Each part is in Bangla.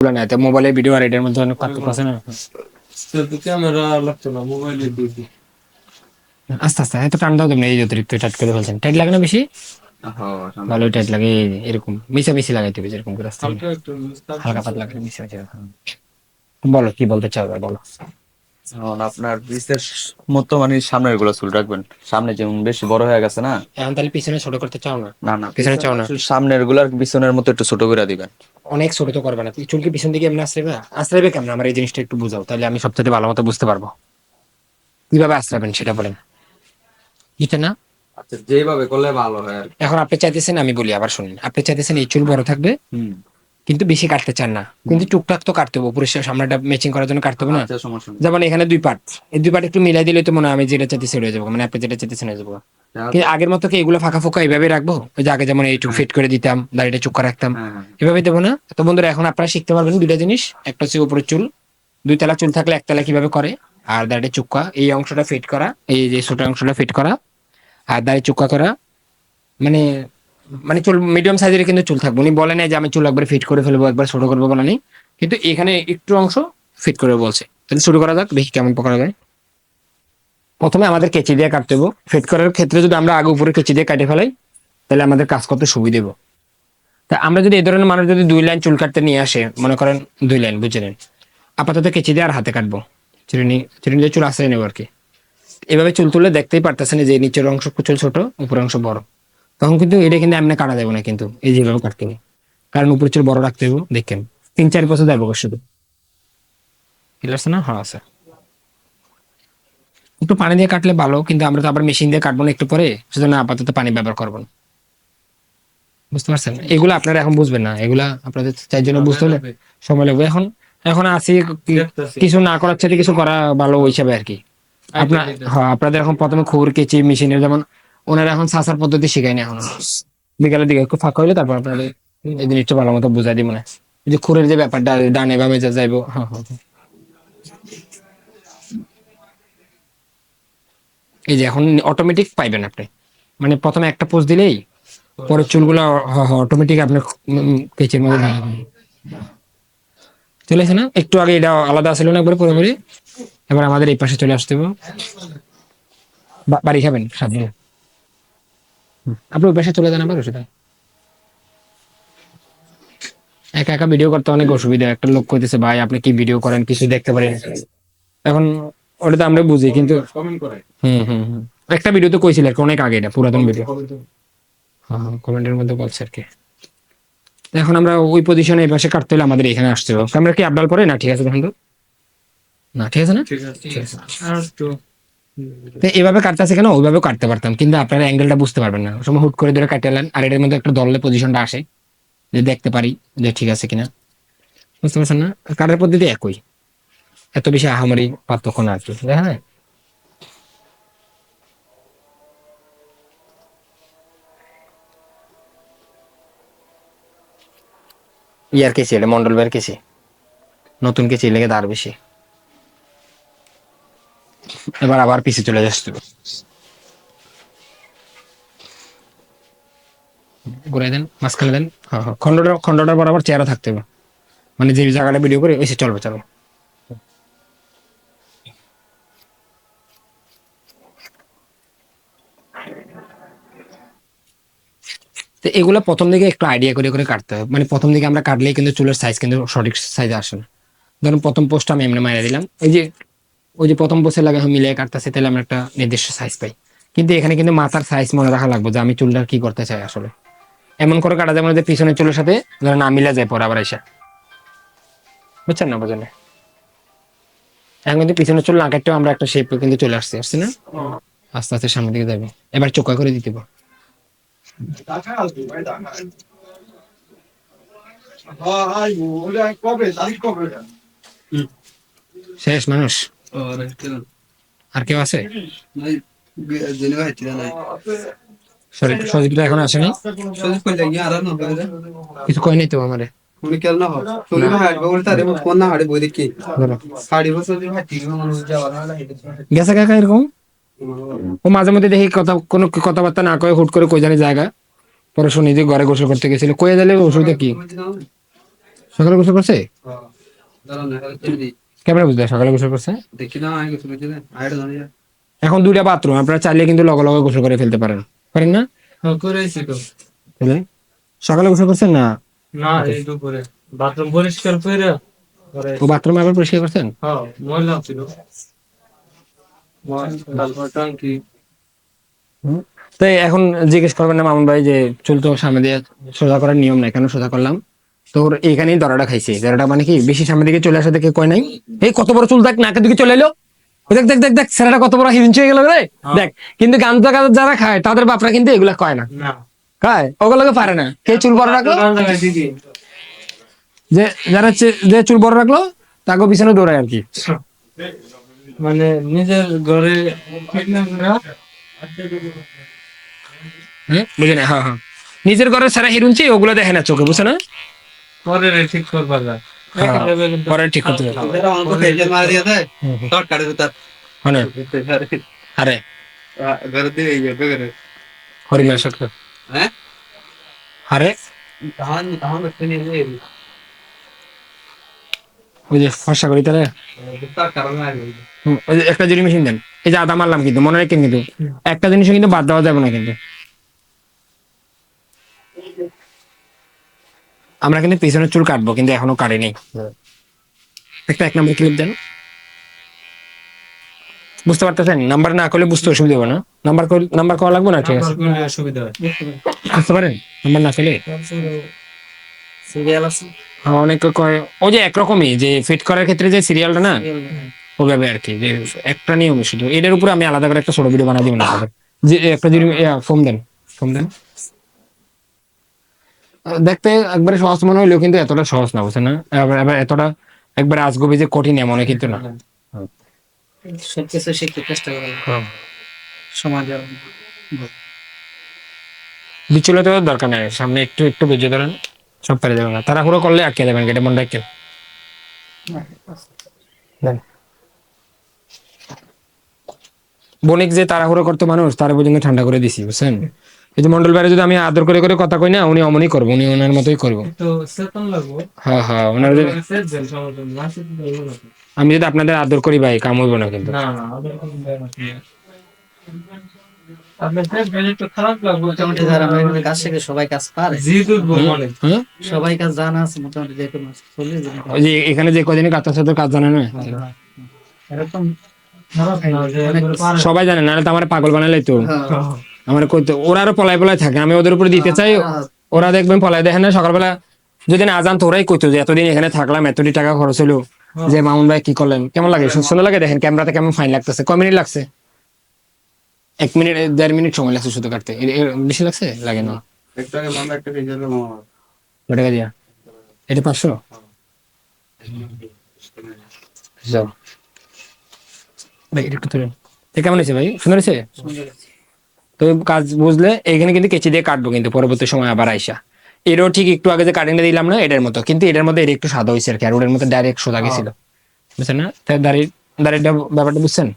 গুলো না মোবাইলে ভিডিও আর এটার মধ্যে অনেক পার্থক্য আছে না? ক্যামেরা লাগতো না মোবাইলে আস্তে আস্তে এত টান দাও তুমি এই অতিরিক্ত টাইট করে ফেলছেন। টাইট লাগে না বেশি? ভালো টাইট লাগে এরকম। মিশা মিশি লাগাইতে হবে যেরকম করে হালকা পাতলা করে মিশা বলো কি বলতে চাও বলো। এখন আপনার মতো মানে সামনেরগুলো চুল রাখবেন। সামনে যেমন বেশি বড় হয়ে গেছে না? এখন তাহলে পিছনে ছোট করতে চাও না? না না পিছনে চাও না? সামনেরগুলার পিছনের মতো একটু ছোট করে দিবেন। অনেক ছোট তো করবে না। চুলকে পিছন দিকে এমনি আশ্রাবে আশ্রাবে কেমন? আমার এই জিনিসটা একটু বুঝাও তাহলে আমি সবচেয়ে ভালো মতো বুঝতে পারব। কীভাবে আশ্রাবেন সেটা বলেন। এটা না? আচ্ছা যেভাবে করলে ভালো হয় এখন আপনি চাইতেছেন আমি বলি আবার শুনুন। আপনি চাইতেছেন এই চুল বড় থাকবে? হুম। কিন্তু বেশি কাটতে চান না। কিন্তু টুকটাক তো কাটতে হবে পুরো সামনেটা ম্যাচিং করার জন্য কাটতে হবে না। আচ্ছা যেমন এখানে দুই পার্ট এই দুই পার্ট একটু মিলাই দিলে তো মনে হয় আমি যেটা চাইতেছি হয়ে যাব। মানে আপনি যেটা চাইতেছেন হয়ে যাব। কিন্তু আগের মতো কি এগুলো ফাঁকা ফোকা এইভাবে রাখব? ওই যে আগে যেমন এইটুকু ফিট করে দিতাম দাড়িটা চুক্কা রাখতাম। হ্যাঁ, হ্যাঁ। এভাবে দেবো না। তো বন্ধুরা এখন আপনারা শিখতে পারবেন দুইটা জিনিস। একটা হচ্ছে উপরের চুল। দুই তলা চুল থাকলে একতলা কীভাবে করে? আর দাড়ি চুক্কা। এই অংশটা ফিট করা এই যে ছোট অংশটা ফিট করা। আর দাড়ি চুক্কা করা। মানে মানে চুল মিডিয়াম সাইজের কিন্তু চুল থাকবে। উনি বলে না যে আমি চুল একবার ফিট করে ফেলব, একবার ছোট করব বলে নেই। কিন্তু এখানে একটু অংশ ফিট করে বলছে। তাহলে শুরু করা যাক, দেখি কেমন করা যায় প্রথমে আমাদের কেচি দিয়ে কাটতে হবে। ফিট করার ক্ষেত্রে যদি আমরা আগে উপরে কেচি দিয়ে কাটে ফেলাই, তাহলে আমাদের কাজ করতে সুবিধে দেবো তা আমরা যদি এই ধরনের মানুষ যদি দুই লাইন চুল কাটতে নিয়ে আসে, মনে করেন দুই লাইন বুঝে নেন আপাতত কেচি দিয়ে আর হাতে কাটবো। চিরুনি চিরুনি দিয়ে চুল আশ্রয় নেব আর কি। এভাবে চুল তুলে দেখতেই পারতেছেন যে নিচের অংশ চুল ছোট, উপরের অংশ বড়। তখন কিন্তু এটা কিন্তু এমনি কাটা যাবে না কিন্তু এই যেভাবে কাটতে কারণ উপরের চুল বড় রাখতে হবে দেখেন। তিন চার বছর দেবো শুধু। না? হ্যাঁ স্যার একটু পানি দিয়ে কাটলে ভালো কিন্তু আমরা তো আবার মেশিন দিয়ে কাটবো না একটু পরে সেজন্য আপাতত পানি ব্যবহার করব না। বুঝতে পারছেন? এগুলো আপনারা এখন বুঝবেন না। এগুলা আপনাদের চাই জন্য বুঝতে হলে সময় লাগবে। এখন এখন আসি কিছু না করার চাইতে কিছু করা ভালো ওই হিসাবে আর কি। আপনার হ্যাঁ আপনাদের এখন প্রথমে খুর কেচি মেশিনের যেমন ওনারা এখন সাসার পদ্ধতি শিখায়নি এখন। বিকালের দিকে একটু ফাঁকা হইলে তারপর আপনাদের এই জিনিসটা ভালো মতো বুঝাই দিব না যে খুরের যে ব্যাপারটা ডানে বামে যা যাইবো হ্যাঁ হ্যাঁ হ্যাঁ। এই যে এখন অটোমেটিক পাইবেন আপনি। মানে প্রথমে একটা পোস্ট দিলেই পরে চুলগুলো অটোমেটিক আপনার উম, কেচির মধ্যে। চলে আসে না একটু আগে এটা আলাদা ছিল না একবার পুরোপুরি। এবার আমাদের এই পাশে চলে আসতে হবে। বাড়ি খাবেন সাথে আপনি পাশে চলে যান আবার সেটা একা একা ভিডিও করতে অনেক অসুবিধা। একটা লোক কইতেছে ভাই আপনি কি ভিডিও করেন? কিছু দেখতে পারেন এখন ওটা তো আমরা বুঝি কিন্তু হুম হুম একটা ভিডিও তো কইছিল আর কি, অনেক আগে এটা পুরাতন ভিডিও হ্যাঁ হ্যাঁ কমেন্টের মধ্যে বলছে আর কি। এখন আমরা ওই পজিশনে এই পাশে কাটতে হলে আমাদের এখানে আসতে হবে। আমরা কি আপডাল পরে? না ঠিক আছে দেখুন তো না ঠিক আছে না? ঠিক আছে আর এভাবে কাটতেছে কেন? ওইভাবেও কাটতে পারতাম। কিন্তু আপনারা অ্যাঙ্গেলটা বুঝতে পারবেন না। সময় হুট করে ধরে কাটালেন আর এটার মধ্যে একটা দলের পজিশনটা আসে, যে দেখতে পারি যে ঠিক আছে কিনা। বুঝতে পারছেন না? কাটার পদ্ধতি একই। এত বেশি আহামারি পার্থক্য না আর কি হ্যাঁ ইয়ার কেছি এটা মন্ডল বের কেছি নতুন কেছি লেগে তার বেশি। এবার আবার পিছে চলে যাচ্ছে ঘুরাই দেন মাঝখানে দেন। হ্যাঁ হ্যাঁ। খন্ডটা খন্ডটার বরাবর চেয়ারা থাকতে হবে। মানে যে জায়গাটা ভিডিও করে ওইসে চলবে চলো। তো এগুলো প্রথম দিকে একটু আইডিয়া করে করে কাটতে হবে। মানে প্রথম দিকে আমরা কাটলেই কিন্তু চুলের সাইজ কিন্তু সঠিক সাইজে আসে না। ধরুন প্রথম পোস্ট আমি এমনি মারিয়ে দিলাম। এই যে ওই যে প্রথম পোস্টের লাগে আমি মিলিয়ে কাটতেছি তাহলে আমরা একটা নির্দিষ্ট সাইজ পাই। কিন্তু এখানে কিন্তু মাথার সাইজ মনে রাখা লাগবে যে আমি চুলটা কি করতে চাই আসলে। এমন করে কাটা যাবে না যে পিছনের চুলের সাথে না মিলে যায় পরে আবার এসে বুঝছেন না বোঝেন? এখন কিন্তু পিছনের চুল না কাটতেও আমরা একটা শেপ কিন্তু চলে আসছি আসছি না? আস্তে আস্তে সামনের দিকে যাবে। এবার চোখা করে দিতে হবে। শেষ মানুষ। আর কেউ আছে? সজীবটা এখন আসেনি। কিছু কয়নি তো আমারে? গেছে কাকা এরকম? ও মাঝে মধ্যে দেখি কথা কোনো কথাবার্তা না কয়ে হুট করে কই জানি জায়গা। পরে শুনি যে ঘরে গোসল করতে গেছিল। কয়ে দিলে অসুবিধা কি? সকালে গোসল করছে? দিই। কেমন বুঝলে? সকালে গোসল করছে? দেখি না আগে আইডা এখন দুইটা বাথরুম আপনারা চাইলে কিন্তু লগে লগে গোসল করে ফেলতে পারেন। পারেন না? হ্যাঁ করেছি তো। তাহলে? সকালে গোসল করছেন না? না এই দুপুরে। বাথরুম পরিষ্কার করে ও বাথরুম আবার পরিষ্কার করছেন? হ্যাঁ ময়লা ছিল। তারপর টাঙ্কি তো এখন জিজ্ঞেস করবেন না মামুন ভাই যে চুল তো সামনে দিয়ে সোজা করার নিয়ম নাই কেন সোজা করলাম? তোর এইখানেই দরাটা খাইছে। দরাটা মানে কি বেশি সামনে দিকে চলে আসা দেখে কয় নাই? এই কত বড় চুল দেখ নাকের দিকে চলে এলো। দেখ দেখ দেখ দেখ ছেলেটা কত বড় হয়ে গেল রে। দেখ কিন্তু গাছ যারা খায় তাদের বাপরা কিন্তু এগুলা কয় না। খায় ওগুলোকে পারে না। কে চুল বড় রাখল? যে যারা যে চুল বড় রাখল তাকে পিছনে দৌড়ায় আর কি। মানে নিজের ঘরে হ্যাঁ বুঝে না হ্যাঁ হ্যাঁ। নিজের ঘরে সারা হিরুঞ্চি ওগুলো দেখে না চোখে বুঝছে না? পরে ঠিক না। হ্যাঁ, পরে ঠিক করতে মানে? আরে। হরিণা হ্যাঁ? আরে। যে করি তাহলে? ওই যে একটা জিনিস মেশিন দেন। এই যে আদা মারলাম কিন্তু মনে রাখেন কিন্তু একটা জিনিস কিন্তু বাদ দেওয়া যাবে না কিন্তু। আমরা কিন্তু পিছনের চুল কাটবো কিন্তু এখনও কাটি নেই। একটা এক নম্বর ক্লিপ দেন। বুঝতে পারতেছেন? নাম্বার না করলে বুঝতে অসুবিধা হবে না। নাম্বার নাম্বার করা লাগবে না? ঠিক আছে। অসুবিধা হয়। বুঝতে পারেন? নাম্বার না করলে? সিরিয়াল আছে। হ্যাঁ, অনেকে কয় ও যে একরকমই যে ফিট করার ক্ষেত্রে যে সিরিয়ালটা না ওভাবে আর কি যে একটা নিয়ম শুধু এটার উপরে আমি আলাদা করে একটা ছোট ভিডিও বানা দিব না যে একটা যদি ফোন দেন। ফোন দেন। দেখতে একবারে সহজ মনে হইলেও কিন্তু এতটা সহজ না বুঝছেন না? এতটা একবারে আজগবি যে কঠিন এমন কিন্তু না। সবকিছু শিখতে চেষ্টা বিচলতে দরকার নেই। সামনে একটু একটু বেজে ধরেন সব পারে যাবেন না। তাড়াহুড়ো করলে আটকে যাবেন এটা মনে রাখেন বণিক যে তাড়াহুড়ো করতো মানুষ তারা পর্যন্ত ঠান্ডা করে দিছি বুঝছেন? এই যে মন্ডল বাইরে যদি আমি আদর করে করে কথা কই না উনি অমনই করব উনি ওনার মতোই করব। তো চেতন লাগবো? হ্যাঁ হ্যাঁ ওনার না না আমি যদি আপনাদের আদর করি ভাই কাম হইব না কিন্তু। না না না। এখানে কাজ সবাই কাজ পারে। জি তুলবো মনে হ্যাঁ সবাই কাজ জানা আছে মোটামুটি যে কোনো চল্লিশ জন ওই যে এখানে যে কদিনই কাজ আছে কাজ জানে না? এরকম খারাপ না যে সবাই জানে নাহলে তো আমার পাগল বানালে তো। আমার কইতে ওরা আরও পলাই পলাই থাকে আমি ওদের উপরে দিতে চাই। ওরা দেখবেন পলাই দেখেন না সকালবেলা যদি না জানতো ওরাই কইতো যে এতদিন এখানে থাকলাম এতটি টাকা খরচ হলো যে মামুন ভাই কি করলেন কেমন লাগে? সুন্দর লাগে? দেখেন ক্যামেরাতে কেমন ফাইন লাগতেছে। কয় মিনিট লাগছে? এক মিনিট দেড় মিনিট সময় লাগছে শুধু কাটতে। বেশি লাগছে? লাগে না। টাকা দিয়া? এটা পাঁচশো? যাও। ভাই এটা একটু তুলেন কেমন হয়েছে ভাই? সুন্দর হয়েছে। তো কাজ বুঝলে এখানে কিন্তু কেচি দিয়ে কাটবো কিন্তু পরবর্তী সময় আবার আইসা। এরও ঠিক একটু আগে যে কাটিংটা দিলাম না এটার মতো। কিন্তু এটার মধ্যে এটা একটু সাদা হয়েছে আর কি আর ওটার মধ্যে ডাইরেক্ট সোজা গেছিল। বুঝছেন না? তাই দাড়ি দাড়িটা ব্যাপারটা বুঝছেন?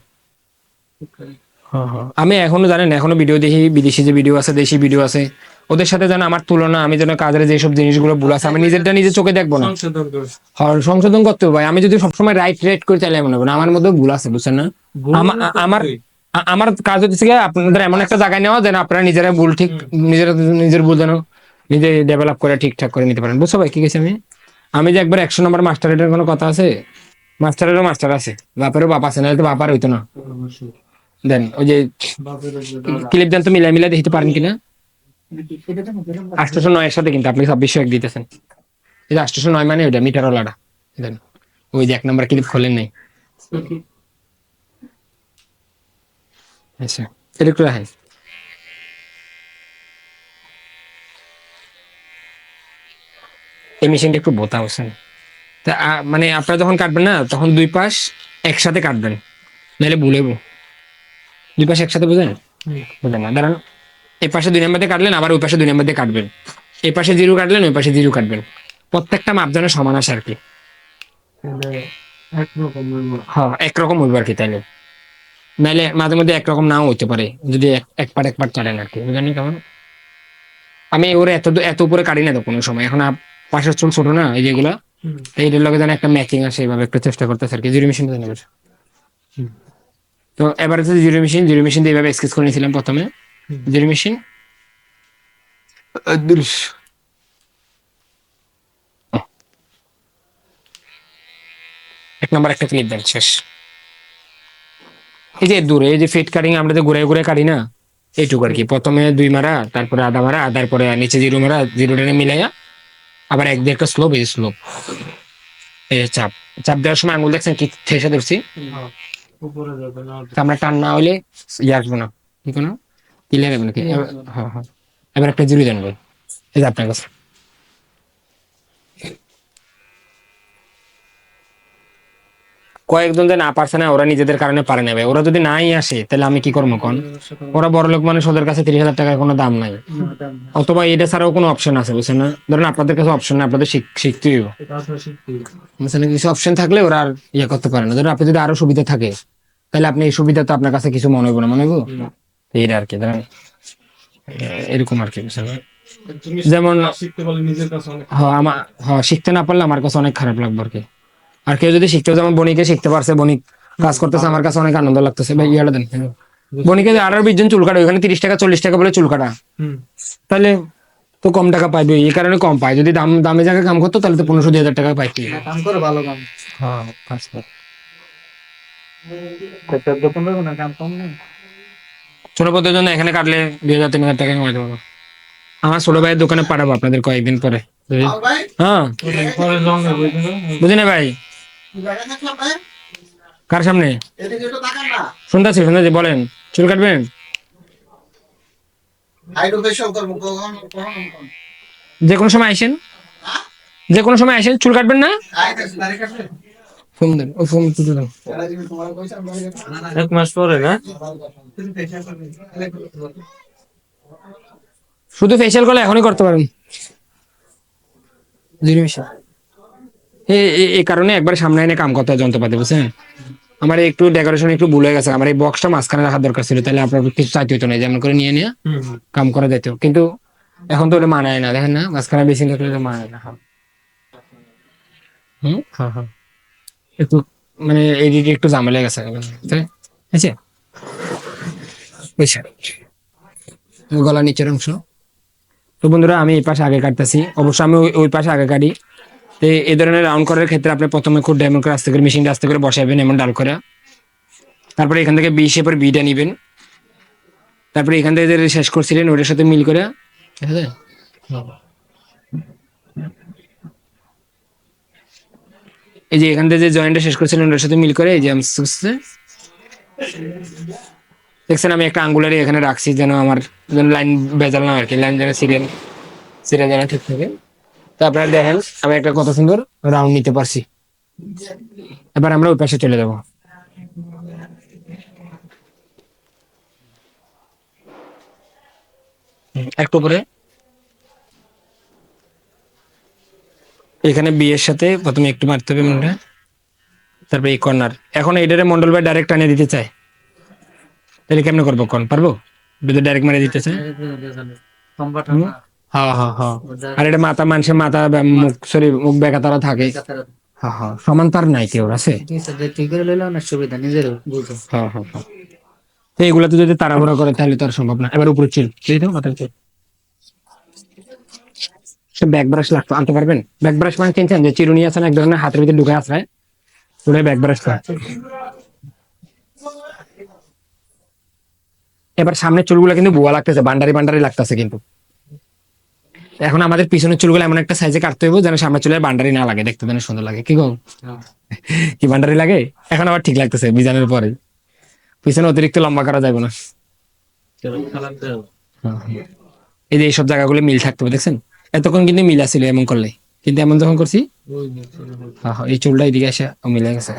হ্যাঁ, হ্যাঁ। আমি এখনও জানেন এখনও ভিডিও দেখি বিদেশি যে ভিডিও আছে দেশি ভিডিও আছে ওদের সাথে যেন আমার তুলনা আমি যেন কাজের যেসব জিনিসগুলো ভুল আছে আমি নিজেরটা নিজে চোখে দেখব না। সংশোধন হ্যাঁ, সংশোধন করতে হবে ভাই। আমি যদি সবসময় রাইট রাইট করে চাইলে এমন হবে না আমার মধ্যে ভুল আছে বুঝছেন না? আমার আমার কাজ হচ্ছে কি আপনাদের এমন একটা জায়গায় নেওয়া যেন আপনারা নিজেরা ভুল ঠিক নিজেরা নিজের ভুল যেন নিজে ডেভেলপ করে ঠিকঠাক করে নিতে পারেন। বুঝছ ভাই কি গেছে আমি? আমি যে একবার একশো নম্বর মাস্টারের কোনো কথা আছে? মাস্টারেরও মাস্টার আছে। বাপেরও বাপ আছে নাহলে তো বাপার হইতো না। দেন ওই যে ক্লিপ দেন তো মিলাই মিলাই দেখতে পারেন কিনা? আটশোশো নয়ের সাথে কিন্তু আপনি ছাব্বিশশো এক দিতেছেন। এই যে আটশোশো নয় মানে ওইটা মিটার ওলাটা দেন ওই যে এক নম্বর ক্লিপ খোলেন নাই। আচ্ছা এটা একটু রাখেন এই মেশিনটা একটু বোতা হচ্ছেন তা মানে আপনারা যখন কাটবেন না তখন দুই পাশ একসাথে কাটবেন। নাহলে ভুলেবো দুই পাশ একসাথে বুঝেন? বুঝলেন না। দাঁড়ান এই পাশে দুই নম্বর দিয়ে কাটলেন আবার ওই পাশে দুই নম্বর দিয়ে কাটবেন। এই পাশে জিরো কাটলেন ওই পাশে জিরো কাটবেন। প্রত্যেকটা মাপ যেন সমান আসে আর কি। হ্যাঁ একরকম হইব আর কি তাইলে। নাইলে মাঝে মধ্যে একরকম নাও হইতে পারে যদি এক এক পাট এক পাট কাটেন আর কি বুঝলেন কেমন? আমি ওরে এত এত উপরে কাটি না তো কোনো সময় এখন পাশের চুল ছোট না এই যেগুলা তো এটার লগে যেন একটা ম্যাচিং আসে এইভাবে একটু চেষ্টা করতেছে আর কি জিরো মেশিন নেবে তো এবার হচ্ছে জিরো মেশিন জিরো মেশিন দিয়ে এইভাবে স্কেচ করে নিয়েছিলাম প্রথমে জিরো মেশিন এক নম্বর একটা ক্লিপ দেন শেষ। এই যে দূরে এই যে ফিট কাটিং আমরা যে ঘুরে ঘুরে কাটি না এইটুকু আর কি। প্রথমে দুই মারা তারপরে আধা মারা তারপরে নিচে জিরো মারা জিরো টেনে মিলাইয়া আবার এক দিয়ে একটা স্লোপ এই স্লোপ এই চাপ। চাপ দেওয়ার সময় আঙুল দেখছেন কি ঠেসে ধরছি? আমরা টান না হইলে ইয়ে আসব না। কি কোনো? ক্লিয়ার হবে নাকি? এবার- হ্যাঁ হ্যাঁ। এবার একটা জিরো ভাই এই যে আপনার কাছে। কয়েকজন যে না পারছে না ওরা নিজেদের কারণে পারে না ভাই। ওরা যদি নাই আসে তাহলে আমি কি করব কোন? ওরা বড় লোক মানুষ ওদের কাছে তিরিশ হাজার টাকার কোনো দাম নাই। অথবা এটা ছাড়াও কোনো অপশন আছে বুঝছেন না? ধরেন আপনাদের কাছে অপশন না আপনাদের শিখতেই এটা বুঝছেন? কিছু অপশন থাকলে ওরা আর ইয়ে করতে পারে না। ধরেন আপনি যদি আরও সুবিধা থাকে তাহলে আপনি এই সুবিধা তো আপনার কাছে কিছু মনে হইব না মনে হইব? এইটা আর কি ধরেন এরকম আর কি বুঝছেন যেমন শিখতে পারলে নিজের কাছে অনেক হ আমার হ শিখতে না পারলে আমার কাছে অনেক খারাপ লাগবে আর কি। আর কেউ যদি শিখতে যেমন বনিকে শিখতে পারছে বণিক কাজ করতেছে আমার কাছে অনেক আনন্দ লাগতেছে। ভাই ইয়াটা দেন। বণিকে আঠারো বিশ জন চুল কাটা ওখানে তিরিশ টাকা চল্লিশ টাকা বলে চুল কাটা। তাহলে তো কম টাকা পাইবে এই কারণে কম পায়। যদি দাম দামে জায়গায় কাম করতো তাহলে তো পনেরোশো দুই হাজার টাকা পাইতে। কাম করে ভালো কাম। হ্যাঁ কাম কম ছোট পদের জন্য এখানে কাটলে দুই হাজার তিন হাজার টাকা কামাইতে পারব আমার ছোট ভাইয়ের দোকানে পাঠাবো আপনাদের কয়েকদিন পরে। হ্যাঁ। বুঝি না ভাই? কার সামনে? শুনতেছি শুনতেছি বলেন। চুল কাটবেন? যে কোনো সময় আসেন। যে কোনো সময় আসেন চুল কাটবেন না? ফোন দেন ও ফোন তুলে দেন। এক মাস পরে না। শুধু ফেসিয়াল করলে এখনই করতে পারেন। জিরো মেশিন এই কারণে একবার সামনে এনে কাম করতে যন্ত্রপাতি বুঝছেন? আমার একটু ডেকোরেশন একটু ভুলে গেছে আমার এই বক্সটা মাঝখানে রাখার দরকার ছিল তাহলে আপনার কিছু চাইতে হতো না যেমন করে নিয়ে নিয়ে কাম করা যেত কিন্তু এখন তো ওটা মানায় না দেখেন না মাঝখানে বেশি থাকলে ওটা মানায় না। হ্যাঁ। হুম? হ্যাঁ একটু মানে এডিট একটু ঝামেলা গেছে আছে বুঝছেন গলা নিচের অংশ। তো বন্ধুরা আমি এই পাশে আগে কাটতেছি। অবশ্য আমি ওই- পাশে আগে কাটি। এই ধরনের রাউন্ড করার ক্ষেত্রে আপনি প্রথমে খুব ডায়মন্ড করে আস্তে করে মেশিনটা আস্তে করে বসাবেন এমন ডাল করে। তারপরে এখান থেকে বি শেপের বিটা নিবেন। তারপরে এখান থেকে শেষ করছিলেন, ওটার সাথে মিল করে ঠিক আছে? এই যে এখান থেকে যে জয়েন্টটা শেষ করছিলেন, ওটার সাথে মিল করে এই যে আমি দেখছেন, আমি একটা আঙ্গুলারি এখানে রাখছি যেন আমার লাইন বেজাল না আর কি লাইন যেন সিরিয়াল সিরিয়াল যেন ঠিক থাকে। আপনারা দেখেন আমি একটা কত সুন্দর রাউন্ড নিতে পারছি এবার আমরা ওই পাশে চলে যাব একটু পরে এখানে বিয়ের সাথে প্রথমে একটু মারতে হবে মন্ডা তারপরে এই কর্নার এখন এইটারে মন্ডল ভাই ডাইরেক্ট টানিয়ে দিতে চায় তাহলে কেমনে করব কোন পারব ডাইরেক্ট মারিয়ে দিতে চায় আর এটা মাথা মানুষের মাথা মুখ সরি মুখ বেকা তারা থাকে। সমান তার নাই কেউ আছে? ঠিক করে লইলে অনেক সুবিধা নিজের হ্যাঁ হ্যাঁ হ্যাঁ তো যদি তাড়াহুড়া করে তাহলে তো আর সম্ভব না। এবার উপরে চিল দাও মাথার চিল ব্যাক ব্রাশ লাগতো আনতে পারবেন? ব্যাক ব্রাশ মানে চিনছেন যে চিরুনি আছে না এক ধরনের হাতের ভিতরে ঢুকে আসরায় ওটাই ব্যাক ব্রাশ এবার সামনের চুলগুলো কিন্তু বুয়া লাগতেছে বান্ডারি বান্ডারি লাগতেছে কিন্তু। এখন আমাদের পিছনের চুলগুলো এমন একটা সাইজে কাটতে হবে যেন সামনের চুলের বান্ডারি না লাগে দেখতে যেন সুন্দর লাগে। কি গো? কি বান্ডারি লাগে? এখন আবার ঠিক লাগতেছে বিজানের পরে। পিছনে অতিরিক্ত লম্বা করা যাবে না। খারাপ এই যে এইসব জায়গাগুলো মিল থাকতে হবে দেখছেন? এতক্ষণ কিন্তু মিল আছিল এমন করলে। কিন্তু এমন যখন করছি হ্যাঁ, হ্যাঁ, এই চুলটা এদিকে এসে মিলে গেছে।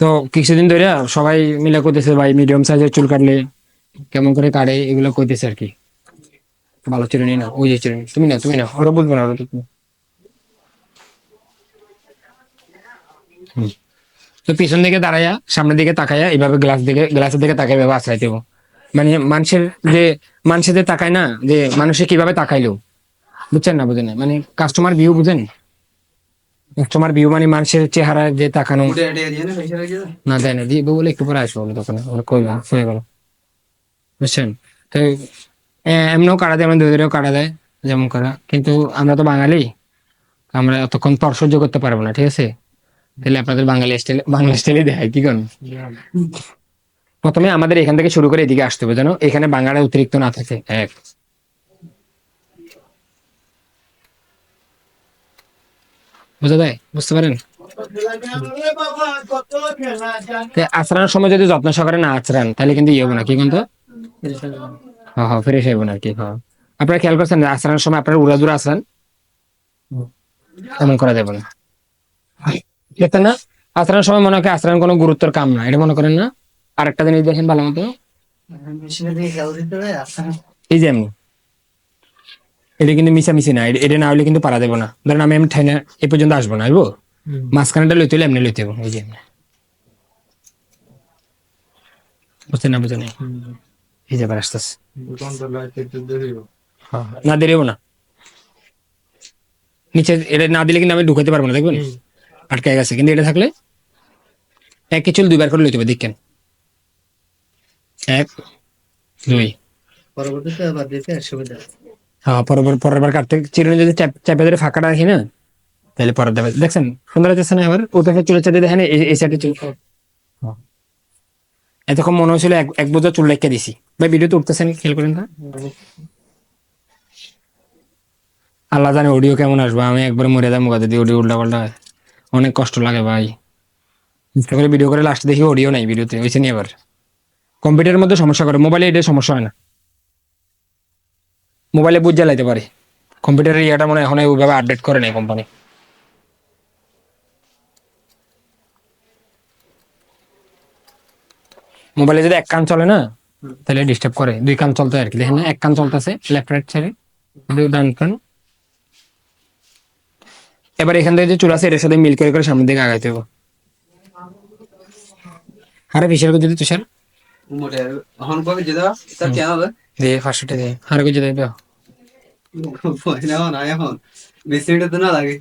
তো কিছুদিন ধরে সবাই মিলে করতেছে ভাই মিডিয়াম সাইজের চুল কাটলে। কেমন করে কাটে এগুলো কইতেছে আর কি। ভালো চিরুনি না ওই যে চিরুনি তুমি না তুমি না ওরা বুঝব না ওরা। তো পিছন দিকে দাঁড়াইয়া সামনের দিকে তাকাইয়া এইভাবে গ্লাস দিকে গ্লাসের দিকে তাকাই এভাবে আশ্রাই দেবো। মানে মানুষের যে মানুষের যে তাকায় না যে মানুষে কীভাবে তাকাইলো বুঝছেন না বুঝেন না? মানে কাস্টমার ভিউ বুঝেন? কাস্টমার ভিউ মানে মানুষের চেহারা যে তাকানো। না দিয়ে না দেয় বলে একটু পরে আসব ওরা কই হয়ে গেল। বুঝছেন? তো এমনিও কাটা দেয় এমন ধরে ধরেও কাটা দেয়, যেমন করা। কিন্তু আমরা তো বাঙালি আমরা অতক্ষণ তর সহ্য করতে পারব না, ঠিক আছে? তাহলে আপনাদের বাঙালি স্টাইলে বাংলা স্টাইলে দেখায় কি করেন? প্রথমে আমাদের এখান থেকে শুরু করে এদিকে আসতে হবে, জানো? এখানে বাংলা অতিরিক্ত না থাকে, এক। বুঝা যায়? বুঝতে পারেন? তো আচরণের সময় যদি যত্ন সহকারে না আচরান, তাহলে কিন্তু ইয়ে হব না, কি কিন্তু হ্যাঁ হ্যাঁ ফ্রেশ হইব না আর কি হ্যাঁ। আপনারা খেয়াল করছেন সময় আপনারা উড়াদুরা আচরান এমন করা যাবে না। দেখতেন না সময় মনে হয় আচরণ কোনো গুরুত্বর কাম না এটা মনে করেন না? আরেকটা জিনিস দেখেন ভালো মতো। এই যে এমনি। এটা কিন্তু মিশামিশি না এটা- এটা না হলে কিন্তু পারা দেবো না। ধরেন আমি এমনি ঠাই না এ পর্যন্ত আসব না আসব মাঝখানেটা লইতে হলে এমনি লইতে হব এই যে এমনি। বুঝতে না বুঝে নেই এই যে এবার আসতেছে দেরিও। না দেরিও না। নিচে এটা না দিলে কিন্তু আমি ঢুকাতে পারব না দেখবেন? আটকে গেছে। কিন্তু এটা থাকলে এক চুল দুইবার করে লইতে হবে দেখেন। এক দুই। পরবর্তীতে আবার দিতে সুবিধা হ্যাঁ পরের বার- পরের বার কাটতে চিরুনি যদি চাপ- ধরে ফাঁকাটা রাখি না তাহলে পরের দেবে দেখছেন? সুন্দর হচ্ছে না এবার? ও দেখে চুলের চাঁদে দেখেন এই- সাইডে চুল হ্যাঁ। এতক্ষণ মনে হয়েছিল এক বোঝা চুল রেখে দিছি। ভাই ভিডিওতে উঠতেছেন খেয়াল করেন না? আল্লাহ জানে অডিও কেমন আসবে। আমি একবার মরে যাব কথা দিয়ে অডিও উল্টা পাল্টা অনেক কষ্ট লাগে ভাই। ইনস্টা করে ভিডিও করে লাস্টে দেখি অডিও নাই ভিডিওতে হয়েছে নি এবার? কম্পিউটারের মধ্যে সমস্যা করে। মোবাইলে এটা সমস্যা হয় না। মোবাইলে বুঝ জ্বালাইতে পারে। কম্পিউটারের ইয়াটা মনে হয় এখন ওইভাবে আপডেট করে নাই কোম্পানি মোবাইলে যদি এক কান চলে না তাহলে ডিস্টার্ব করে। দুই কান চলতে আর কি। দেখেন এক কান চলতেছে লেফট রাইট দুই ডান কান। এবার এখান থেকে যে চুল আছে এটার সাথে মিল করে করে সামনের দিকে আগাইতে হবে। আরে ফিসার করে যদি তুষার মোটে এখন কবে যেতে তার কেন হবে? দিয়ে ফার্স্টে দিয়ে আরে করে যদি পয়সা না এখন বেশি তো না লাগে।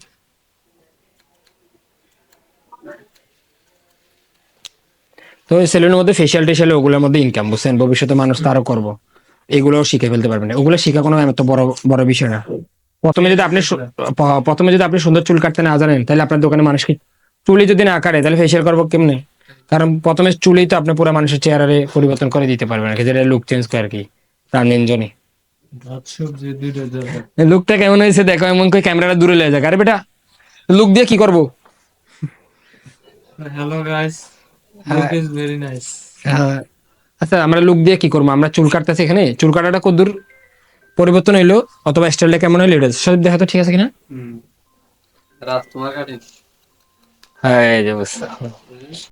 তো এই সেলুনের মধ্যে ফেসিয়াল টেসিয়াল ওগুলোর মধ্যে ইনকাম বুঝছেন? ভবিষ্যতে মানুষ তো আরও করব। এগুলো শিখে ফেলতে পারবেন না। ওগুলো শিখা কোনো এত বড় বড় বিষয় না। প্রথমে যদি আপনি প্রথমে যদি আপনি সুন্দর চুল কাটতে না জানেন তাহলে আপনার দোকানে মানুষ কি চুলি যদি না কাটে তাহলে ফেসিয়াল করব কেমনে? কারণ প্রথমে চুলেই তো আপনি পুরো মানুষের চেহারে পরিবর্তন করে দিতে পারবেন আর কি যেটা লুক চেঞ্জ করে আর কি তার নিঞ্জনে লুকটা কেমন হয়েছে দেখো এমন করে ক্যামেরাটা দূরে লেগে যাক। আরে বেটা লুক দিয়ে কি করব? Hello guys look is very nice হ্যাঁ। আচ্ছা আমরা লুক দিয়ে কি করব? আমরা চুল কাটতেছি এখানে। চুল কাটাটা কদ্দুর পরিবর্তন হইল? অথবা স্টাইলটা কেমন হইল? এটা সব দেখা তো ঠিক আছে কিনা? রাত তোমার কাটে হ্যাঁ এই যে অবস্থা।